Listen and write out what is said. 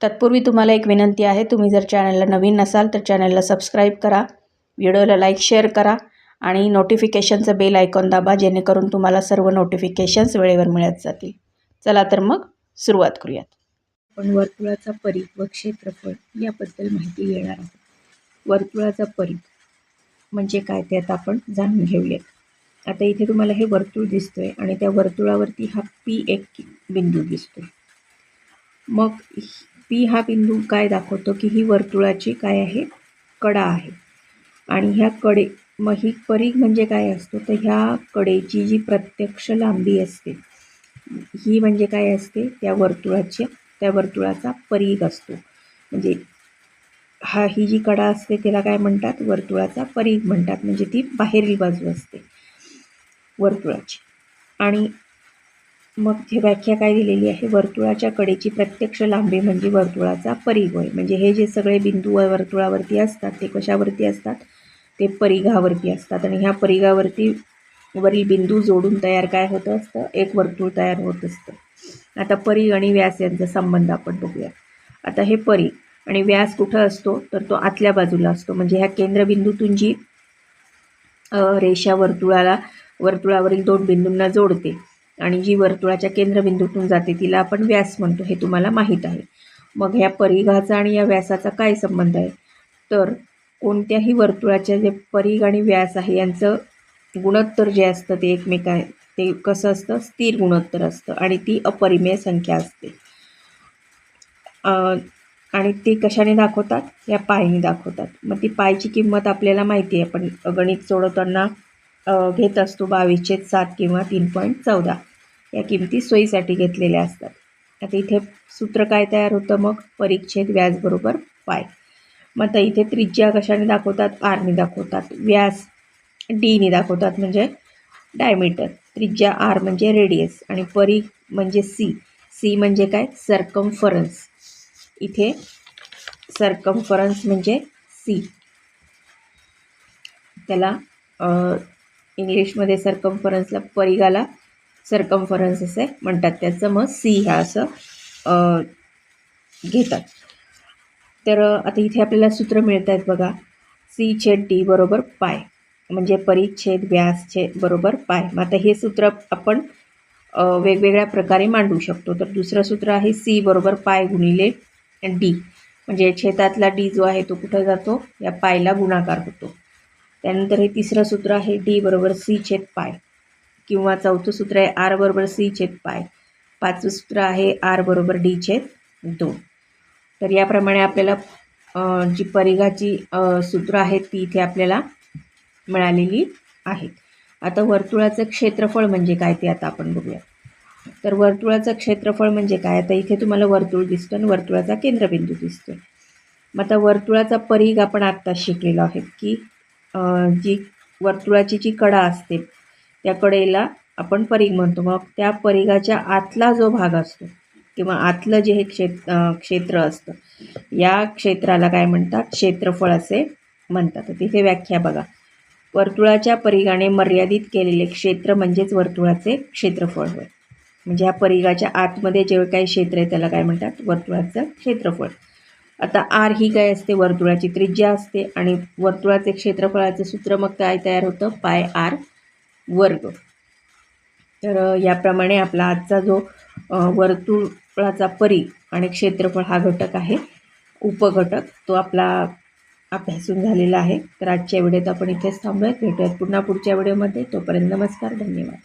तत्पूर्वी तुम्हाला एक विनंती आहे तुम्ही जर चॅनलला नवीन नसाल तर चॅनलला सबस्क्राईब करा व्हिडिओला लाईक शेअर करा आणि नोटिफिकेशनचं बेल आयकॉन दाबा जेणेकरून तुम्हाला सर्व नोटिफिकेशन्स वेळेवर मिळत जातील. चला तर मग सुरुवात करूयात. आपण वर्तुळाचा परीघ व क्षेत्रफळ याबद्दल माहिती घेणार आहोत. वर्तुळाचा परीघ म्हणजे काय ते आता आपण जाणून घेऊयात. आता इथे तुम्हाला हे वर्तुळ दिसतंय आणि त्या वर्तुळावरती हा पी एक बिंदू दिसतोय. मग पी हा बिंदू काय दाखवतो की ही वर्तुळाची काय आहे? कडा आहे. आणि ह्या कडे मग ही परीघ म्हणजे काय असतो? तर ह्या कडेची जी प्रत्यक्ष लांबी असते ही म्हणजे काय असते? त्या वर्तुळाच्या त्या वर्तुळाचा परीघ असतो. म्हणजे हा ही जी कडा असते त्याला काय म्हणतात? वर्तुळाचा परीघ म्हणतात. म्हणजे ती बाहेरील बाजू असते वर्तुळाची. आणि मग हे व्याख्या काय दिलेली आहे वर्तुळाच्या कडेची प्रत्यक्ष लांबी म्हणजे वर्तुळाचा परिघ म्हणजे हे जे सगळे बिंदू वर्तुळावरती असतात ते कशावरती असतात? ते परिघावरती असतात. आणि ह्या परिघावरती वरील बिंदू जोडून तयार काय होतं असतं? एक वर्तुळ तयार होत असतं. आता परिघ आणि व्यास यांचा संबंध आपण बघूया. आता हे परिघ आणि व्यास कुठं असतो? तर तो आतल्या बाजूला असतो. म्हणजे ह्या केंद्रबिंदूतून जी रेषा वर्तुळाला वर्तुळावरील दोन बिंदूंना जोडते आणि जी वर्तुळाच्या केंद्रबिंदूतून जाते तिला आपण व्यास म्हणतो हे तुम्हाला माहीत आहे. मग ह्या परिघाचा आणि या व्यासाचा काय संबंध आहे? तर कोणत्याही वर्तुळाच्या जे परिघ आणि व्यास आहे यांचं गुणोत्तर जे असतं ते एकमेका ते कसं असतं? स्थिर गुणोत्तर असतं आणि ती अपरिमेय संख्या असते. आणि ते कशाने दाखवतात? या पायने दाखवतात. मग ती पायची किंमत आपल्याला माहिती आहे. आपण गणित सोडवताना घेत असतो बावीसशे सात किंवा तीन पॉईंट चौदा. या किमती सोयीसाठी घेतलेल्या असतात. आता इथे सूत्र काय तयार होतं मग? परीक्षेत व्याज बरोबर पाय. मग आता इथे त्रिज्या कशाने दाखवतात? आरने दाखवतात. व्यास डीने दाखवतात म्हणजे डायमीटर. त्रिज्या आर म्हणजे रेडियस आणि परी म्हणजे सी. सी म्हणजे काय? सरकमफरन्स. इथे सरकमफरन्स म्हणजे सी. त्याला इंग्लिशमध्ये सरकमफरन्सला परिघाला सरकम्फरन्स असे म्हणतात त्याचं मग सी ह्या असं घेतात. तर आता इथे आपल्याला सूत्र मिळत आहेत बघा. सी छेद डी बरोबर पाय. म्हणजे परिच्छेद व्यास छेद बरोबर पाय. मग आता हे सूत्र आपण वेगवेगळ्या प्रकारे मांडू शकतो. तर दुसरं सूत्र आहे सी बरोबर पाय गुणिले डी म्हणजे छेदातला डी जो आहे तो कुठं जातो? या पायला गुणाकार होतो. त्यानंतर हे तिसरं सूत्र आहे डी बरोबर सी छेद पाय. किंवा चौथं सूत्र आहे आर बरोबर सी छेद पाय. पाचवं सूत्र आहे आर बरोबर डी छेद दोन. तर याप्रमाणे आपल्याला जी परिघाची सूत्र आहेत ती इथे आपल्याला मिळालेली आहेत आता वर्तुळाचं क्षेत्रफळ म्हणजे काय ते आता आपण बघूया. तर वर्तुळाचं क्षेत्रफळ म्हणजे काय? आता इथे तुम्हाला वर्तुळ दिसतं आणि वर्तुळाचा केंद्रबिंदू दिसतो मग आता वर्तुळाचा परिघ आपण आत्ताच शिकलेलो आहे की जी वर्तुळाची जी कडा असते त्या कडेला आपण परीघ म्हणतो. मग त्या परीघाच्या आतला जो भाग असतो किंवा आतलं जे हे क्षेत क्षेत्र असतं या क्षेत्राला काय म्हणतात? क्षेत्रफळ असे म्हणतात. तिथे व्याख्या बघा. वर्तुळाच्या परिघाने मर्यादित केलेले क्षेत्र म्हणजेच वर्तुळाचे क्षेत्रफळ होय. म्हणजे या परिघाच्या आतमध्ये जे काही क्षेत्र आहे त्याला काय म्हणतात? वर्तुळाचं क्षेत्रफळ. आता आर ही काय असते? वर्तुळाची त्रिज्या असते आणि वर्तुळाचे क्षेत्रफळाचं सूत्र मग काय तयार होतं? पाय आर. वर्ग तर याप्रमाणे आपला आजचा जो वर्तुळाचा परी आणि क्षेत्रफळ हा घटक आहे उपघटक तो आपला अभ्यासून झालेला आहे. तर आजच्या व्हिडिओत आपण इथेच थांबूयात. भेटूयात पुन्हा पुढच्या व्हिडिओमध्ये. तोपर्यंत नमस्कार धन्यवाद.